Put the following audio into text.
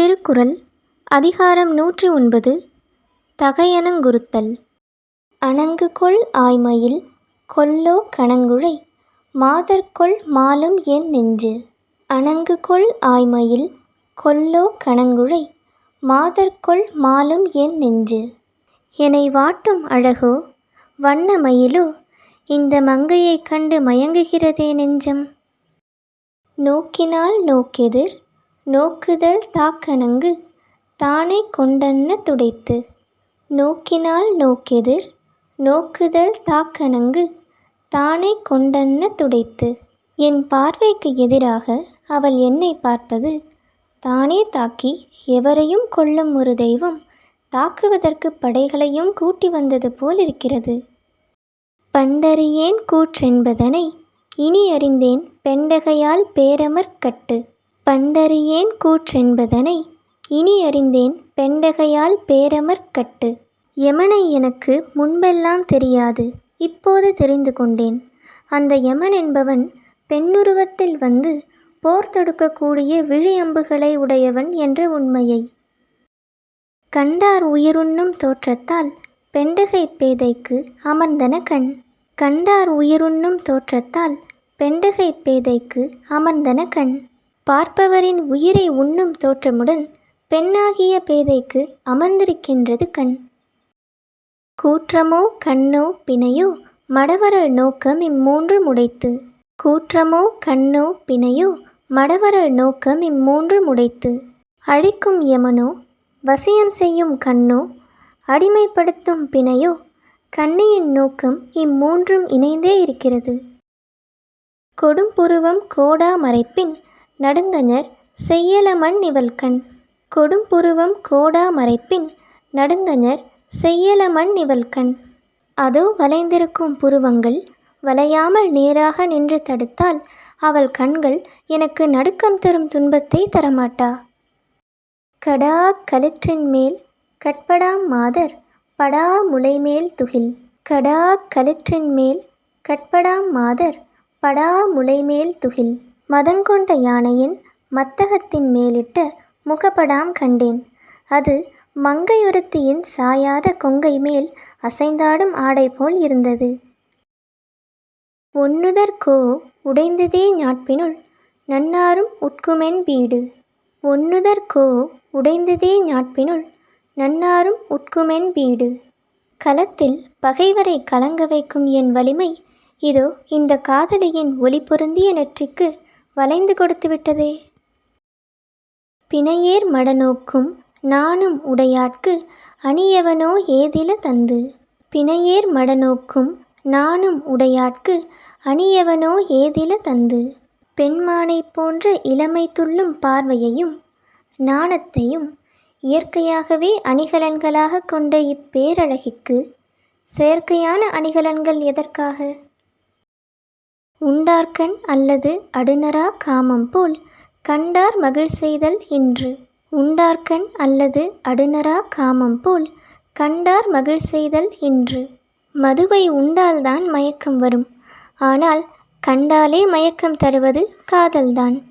திருக்குறள் அதிகாரம் நூற்றி ஒன்பது தகையனங்குறுத்தல் அணங்குகொள் ஆய்மையில் கொல்லோ கணங்குழை மாதர்கொள் மாலும் என் நெஞ்சு. அணங்குகொள் ஆய்மையில் கொல்லோ கணங்குழை மாதர்கொள் மாலும் என் நெஞ்சு. என்னை வாட்டும் அழகோ வண்ண மயிலோ இந்த மங்கையைக் கண்டு மயங்குகிறதே நெஞ்சம். நோக்கினால் நோக்கெதிர் நோக்குதல் தாக்கணங்கு தானே கொண்டன்ன துடைத்து. நோக்கினால் நோக்கெதிர் நோக்குதல் தாக்கணங்கு தானே கொண்டன்ன துடைத்து. என் பார்வைக்கு எதிராக அவள் என்னை பார்ப்பது தானே தாக்கி எவரையும் கொல்லும் ஒரு தெய்வம் தாக்குவதற்கு படைகளையும் கூட்டி வந்தது போலிருக்கிறது. பண்டறியேன் கூற்றென்பதனை இனி அறிந்தேன் பெண்டகையால் பேரமர்க்கட்டு பண்டறியேன் கூற்றென்பதனை இனி அறிந்தேன் பெண்டகையால் பேரமர் கட்டு. யமனை எனக்கு முன்பெல்லாம் தெரியாது இப்போது தெரிந்து கொண்டேன். அந்த யமன் என்பவன் பெண்ணுருவத்தில் வந்து போர் தொடுக்கக்கூடிய விழி அம்புகளை உடையவன் என்ற உண்மையை. கண்டார் உயிருண்ணும் தோற்றத்தால் பெண்டகை பேதைக்கு அமர்ந்தன கண். கண்டார் உயிருண்ணும் தோற்றத்தால் பெண்டகை பேதைக்கு அமர்ந்தன கண். பார்ப்பவரின் உயிரை உண்ணும் தோற்றமுடன் பெண்ணாகிய பேதைக்கு அமர்ந்திருக்கின்றது கண். கூற்றமோ கண்ணோ பிணையோ மடவரல் நோக்கம் இம்மூன்று முடைத்து கூற்றமோ கண்ணோ பிணையோ மடவரல் நோக்கம் இம்மூன்று முடைத்து அழிக்கும் யமனோ வசியம் செய்யும் கண்ணோ அடிமைப்படுத்தும் பிணையோ கண்ணியின் நோக்கம் இம்மூன்றும் இணைந்தே இருக்கிறது. கொடும்புருவம் கோடா மறைப்பின் நடுங்கஞர் செய்யலமன் நிவல்கண். கொடும்புருவம் கோடா மறைப்பின் நடுங்கஞர் செய்யலமன் இவள் அதோ வளைந்திருக்கும் புருவங்கள் வளையாமல் நேராக நின்று தடுத்தால் அவள் கண்கள் எனக்கு நடுக்கம் தரும் துன்பத்தை தரமாட்டா. கடா கலிற்றின் மேல் கட்படாம் மாதர் படா முளைமேல் துகில். கடா கலிற்றின் மேல் கட்படாம் மாதர் படா முளைமேல் துகில். மதங்கொண்ட யானையின் மத்தகத்தின் மேலிட்ட முகப்படாம் கண்டேன். அது மங்கையொருத்தியின் சாயாத கொங்கை மேல் அசைந்தாடும் ஆடை போல் இருந்தது. ஒன்னுதற்கோ உடைந்ததே ஞாட்பினுள் நன்னாரும் உட்குமென் வீடு ஒன்னுதற்கோ உடைந்ததே ஞாட்பினுள் நன்னாரும் உட்குமென் வீடு களத்தில் பகைவரை கலங்க வைக்கும் என் வலிமை இதோ இந்த காதலியின் ஒளி பொருந்திய நெற்றிக்கு வளைந்து கொடுத்து விட்டதே. பிணையேர் மடநோக்கும் நானும் உடையாட்கு அணியவனோ ஏதில தந்து. பிணையேர் மடநோக்கும் நானும் உடையாட்கு அணியவனோ ஏதில தந்து. பெண்மானைப் போன்ற இளமை துள்ளும் பார்வையையும் நாணத்தையும் இயற்கையாகவே அணிகலன்களாக கொண்ட இப்பேரழகிக்கு செயற்கையான அணிகலன்கள் எதற்காக? உண்டார்கண் அல்லது அடுநரா காமம் போல் கண்டார் மகிழ் செய்தல் இன்று. உண்டார்கண் அல்லது அடுநரா காமம் போல் கண்டார் மகிழ் செய்தல் இன்று. மதுவை உண்டால்தான் மயக்கம் வரும். ஆனால் கண்டாலே மயக்கம் தருவது காதல்தான்.